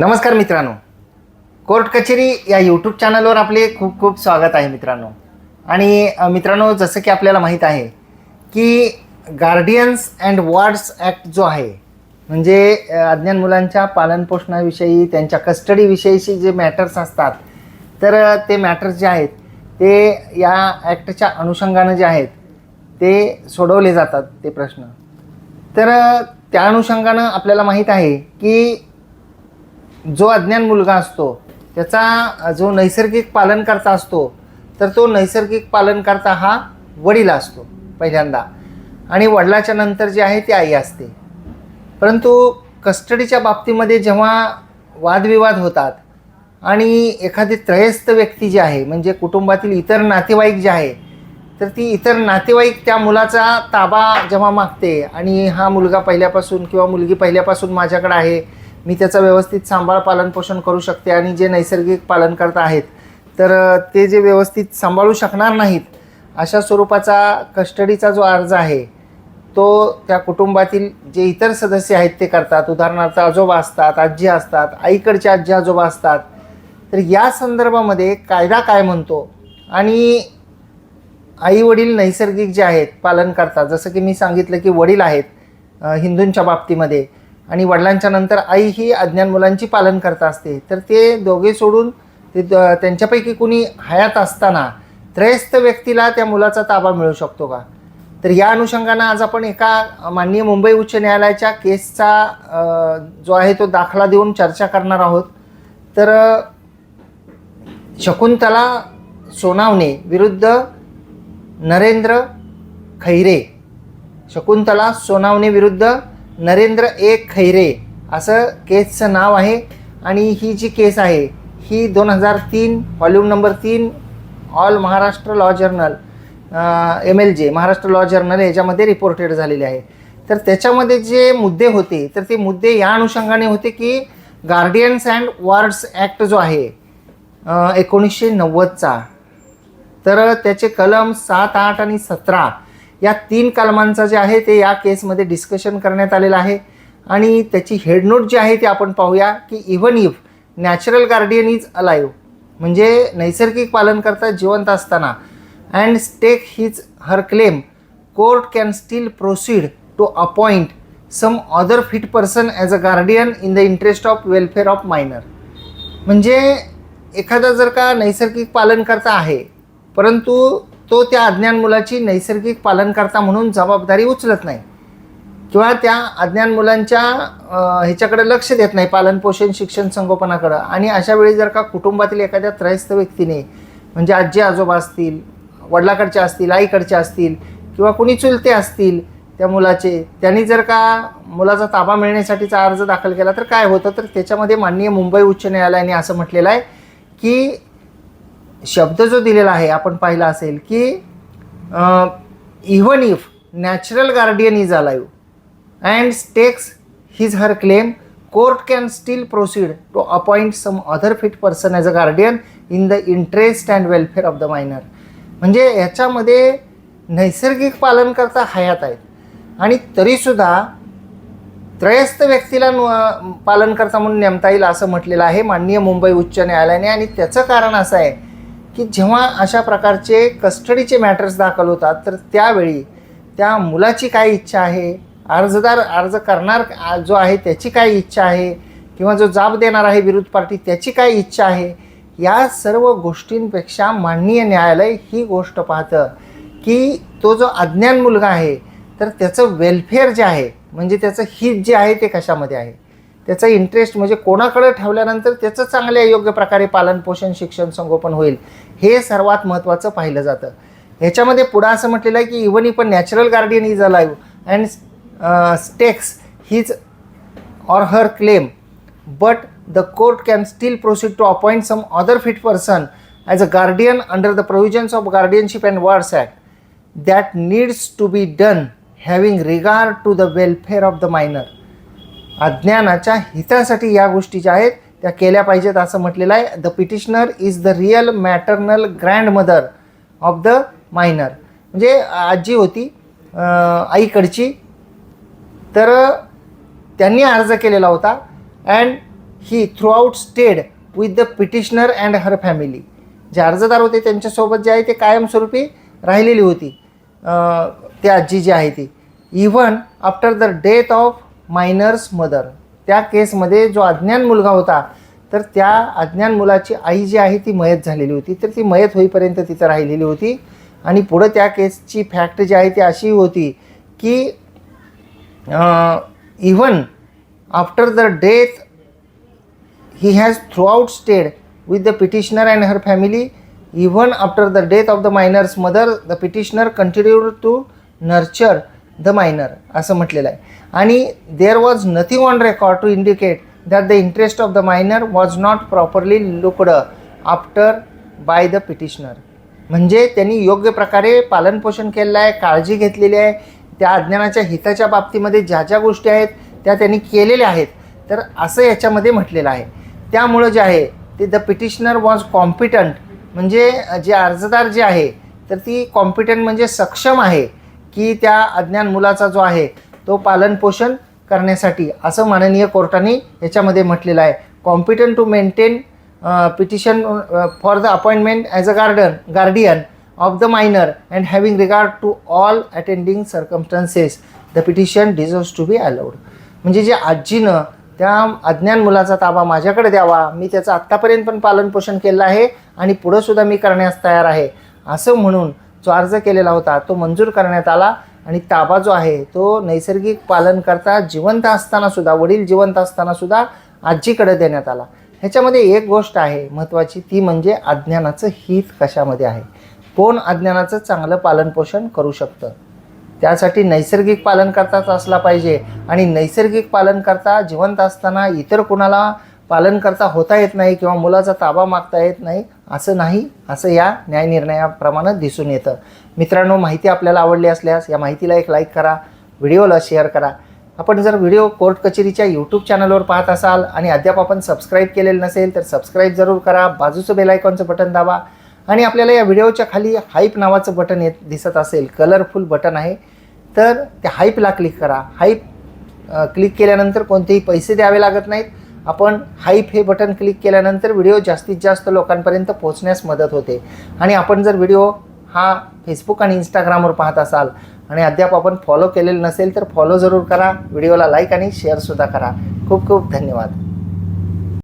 नमस्कार मित्रांनो. कोर्ट कचेरी या यूट्यूब चॅनलवर आपले खूप खूप स्वागत आहे मित्रांनो. आणि मित्रांनो जसं की आपल्याला माहीत आहे की गार्डियन्स अँड वॉर्ड्स ॲक्ट जो आहे म्हणजे अज्ञान मुलांच्या पालनपोषणाविषयी त्यांच्या कस्टडीविषयीशी जे मॅटर्स असतात तर ते मॅटर्स जे आहेत ते या ॲक्टच्या अनुषंगानं जे आहेत ते सोडवले जातात ते प्रश्न. तर त्या अनुषंगानं आपल्याला माहीत आहे की जो अज्ञान मुलगा असतो त्याचा जो नैसर्गिक पालनकर्ता असतो तर तो नैसर्गिक पालनकर्ता हा वडील असतो पहिल्यांदा. आणि वडिलाच्या नंतर जे आहे ती आई असते. परंतु कस्टडीच्या बाबतीमध्ये जेव्हा वादविवाद होतात आणि एखादी त्रयस्थ व्यक्ती जी आहे म्हणजे कुटुंबातील इतर नातेवाईक जे आहे तर ती इतर नातेवाईक त्या मुलाचा ताबा जेव्हा मागते आणि हा मुलगा पहिल्यापासून किंवा मुलगी पहिल्यापासून माझ्याकडे आहे मी त्याचा व्यवस्थित सांभाळ पालनपोषण करू शकते आणि जे नैसर्गिक पालनकर्ता आहेत तर ते जे व्यवस्थित सांभाळू शकणार नाहीत अशा स्वरूपाचा कस्टडीचा जो अर्ज आहे तो त्या कुटुंबातील जे इतर सदस्य आहेत ते करतात. उदाहरणार्थ आजोबा असतात आजी असतात आईकडचे आजी आजोबा असतात. तर या संदर्भामध्ये कायदा काय म्हणतो? आणि आई वडील नैसर्गिक जे आहेत पालन करतात जसं की मी सांगितलं की वडील आहेत हिंदूंच्या बाबतीमध्ये आणि वडिलांच्या नंतर आई ही अज्ञान मुलांची पालन करता असते. तर ते दोघे सोडून ते त्यांच्यापैकी कुणी हयात असताना त्रयस्थ व्यक्तीला त्या मुलाचा ताबा मिळू शकतो का? तर या अनुषंगानं आज आपण एका माननीय मुंबई उच्च न्यायालयाच्या केसचा जो आहे तो दाखला देऊन चर्चा करणार आहोत. तर शकुंतला सोनावणे विरुद्ध नरेंद्र खैरे शकुंतला सोनावणे विरुद्ध नरेंद्र ए खैरे असं केसचं नाव आहे. आणि ही जी केस आहे ही दोन हजार तीन व्हॉल्यूम नंबर तीन all Maharashtra law journal M L J Maharashtra law journal याच्यामध्ये रिपोर्टेड झालेले आहे. तर त्याच्यामध्ये जे मुद्दे होते तर ते मुद्दे या अनुषंगाने होते की गार्डियन्स अँड वॉर्ड्स ॲक्ट जो आहे एकोणीसशे नव्वदचा तर त्याचे कलम सात आठ आणि सतरा या तीन कलमांचं जे आहे ते या केसमध्ये डिस्कशन करण्यात आलेलं आहे. आणि त्याची हेडनोट जी आहे ती आपण पाहूया की even if natural guardian is alive म्हणजे नैसर्गिक पालनकर्ता जिवंत असताना and stake his her claim court can still proceed to appoint some other fit person as a guardian in the interest of welfare of minor म्हणजे एखादा जर का नैसर्गिक पालनकर्ता आहे परंतु तो त्या अज्ञान मुलाची नैसर्गिक पालनकर्ता म्हणून जबाबदारी उचलत नाही. किंवा त्या अज्ञान मुलांच्या ह्याच्याकडे लक्ष देत नाही पालनपोषण शिक्षण संगोपनाकडं. आणि अशा वेळी जर का कुटुंबातील एखाद्या त्रयस्थ व्यक्तीने म्हणजे आजी आजोबा असतील वडिलाकडचे असतील आईकडचे असतील किंवा कुणी चुलते असतील त्या मुलाचे त्यांनी जर का मुलाचा ताबा मिळण्यासाठीचा अर्ज दाखल केला तर काय होतं? तर त्याच्यामध्ये माननीय मुंबई उच्च न्यायालयाने असं म्हटलेलं आहे की शब्द जो दिलेला आहे आपण पाहिला असेल की even if natural guardian is alive and stakes his her claim court can still proceed to appoint some other fit person as a guardian in the interest and welfare of the minor म्हणजे ह्याच्यामध्ये नैसर्गिक पालनकर्ता हयात आहेत. आणि तरीसुद्धा त्रयस्थ व्यक्तीला न- पालनकर्ता म्हणून नेमता येईल असं म्हटलेलं आहे माननीय मुंबई उच्च न्यायालयाने. आणि त्याचं कारण असं आहे की जेव्हा अशा प्रकारचे कस्टडीचे मॅटर्स दाखल होतात तर त्यावेळी त्या मुलाची काय इच्छा आहे? अर्जदार अर्ज करणार जो आहे त्याची काय इच्छा आहे? किंवा जो जाब देणार आहे विरोध पार्टी त्याची काय इच्छा आहे? या सर्व गोष्टींपेक्षा माननीय न्यायालय ही गोष्ट पाहतं की तो जो अज्ञान मुलगा आहे तर त्याचं वेलफेअर जे आहे म्हणजे त्याचं हित जे आहे ते कशामध्ये आहे? त्याचा इंटरेस्ट म्हणजे कोणाकडे ठेवल्यानंतर त्याचं चांगल्या योग्य प्रकारे पालनपोषण शिक्षण संगोपन होईल. हे सर्वात महत्त्वाचं पाहिलं जातं. ह्याच्यामध्ये पुढं असं म्हटलेलं आहे की even if natural guardian is alive and stakes his or her claim but the court can still proceed to appoint some other fit person as a guardian under the provisions of guardianship and wards act that needs to be done having regard to the welfare of the minor. अज्ञानाच्या हितासाठी या गोष्टी ज्या आहेत त्या केल्या पाहिजेत असं म्हटलेलं आहे. The petitioner is the real maternal grandmother of the minor म्हणजे आजी होती आईकडची. तर त्यांनी अर्ज केलेला होता. And he throughout stayed with the petitioner and her family जे अर्जदार होते त्यांच्यासोबत जे आहे ते कायमस्वरूपी राहिलेली होती. ती आजी जी आहे ती. Even after the death of minor's mother त्या केसमध्ये जो अज्ञान मुलगा होता तर त्या अज्ञान मुलाची आई जी आहे ती मयत झालेली होती. तर ती मयत होईपर्यंत तिथं राहिलेली होती. आणि पुढं त्या केसची फॅक्ट जी आहे ती अशी होती की even after the death he has throughout stayed with the petitioner and her family even after the death of the minor's mother the petitioner continue to nurture the minor असं म्हटलेलं आहे. आणि there was nothing on record to indicate that the interest of the minor was not properly looked after by the petitioner म्हणजे त्यांनी योग्य प्रकारे पालनपोषण केलेलं आहे काळजी घेतलेली आहे त्या अज्ञानाच्या हिताच्या बाबतीमध्ये ज्या ज्या गोष्टी आहेत त्या त्यांनी केलेल्या आहेत. तर असं याच्यामध्ये म्हटलेलं आहे. त्यामुळं जे आहे ते द पिटिशनर वॉज कॉम्पिटंट म्हणजे जे अर्जदार जे आहे तर ती कॉम्पिटंट म्हणजे सक्षम आहे. की त्या अज्ञान मुलाचा जो आहे तो पालनपोषण करण्यासाठी असं माननीय कोर्टाने याच्यामध्ये म्हटलेलं आहे. Competent to maintain petition for the appointment as a garden guardian of the minor and having regard to all attending circumstances the petition deserves to be allowed म्हणजे जे आजीनं त्या अज्ञान मुलाचा ताबा माझ्याकडे द्यावा मी त्याचं आत्तापर्यंत पण पालनपोषण केलं आहे आणि पुढंसुद्धा मी करण्यास तयार आहे असं म्हणून जो अर्ज केलेला होता तो मंजूर करण्यात आला आणि ताबा जो आहे तो नैसर्गिक पालन करता जिवंत असताना सुद्धा वडील जिवंत असताना सुद्धा आजीकडे देण्यात आला. ह्याच्यामध्ये एक गोष्ट आहे महत्त्वाची ती म्हणजे अज्ञानाचं हित कशामध्ये आहे? कोण अज्ञानाचं चांगलं पालनपोषण करू शकतं? त्यासाठी नैसर्गिक पालन करताच असला पाहिजे आणि नैसर्गिक पालन करता जिवंत असताना इतर कुणाला पालन करता होता येत नाही किंवा मुलाचा ताबा मागता येत नाही असं नाही असं या न्यायनिर्णयाप्रमाणे दिसून येतं. मित्रांनो माहिती आपल्याला आवडली असल्यास या माहितीला एक लाईक करा व्हिडिओला शेअर करा. आपण जर व्हिडिओ कोर्ट कचेरीच्या यूट्यूब चॅनलवर पाहत असाल आणि अद्याप आपण सबस्क्राईब केलेलं नसेल तर सबस्क्राईब जरूर करा. बाजूचं बेलायकॉनचं बटन दाबा. आणि आपल्याला या व्हिडिओच्या खाली हाईप नावाचं बटन येत दिसत असेल कलरफुल बटन आहे तर त्या हाईपला क्लिक करा. हाईप क्लिक केल्यानंतर कोणतेही पैसे द्यावे लागत नाहीत. आपण हाईप हे बटन क्लिक केल्यानंतर व्हिडिओ जास्तीत जास्त लोकांपर्यंत पोहोचण्यास मदत होते. आणि आपण जर व्हिडिओ हा फेसबुक आणि इंस्टाग्रामवर पाहत असाल आणि अद्याप आपण फॉलो केलेलं नसेल तर फॉलो जरूर करा. व्हिडिओला लाईक आणि शेअरसुद्धा करा. खूप खूप धन्यवाद.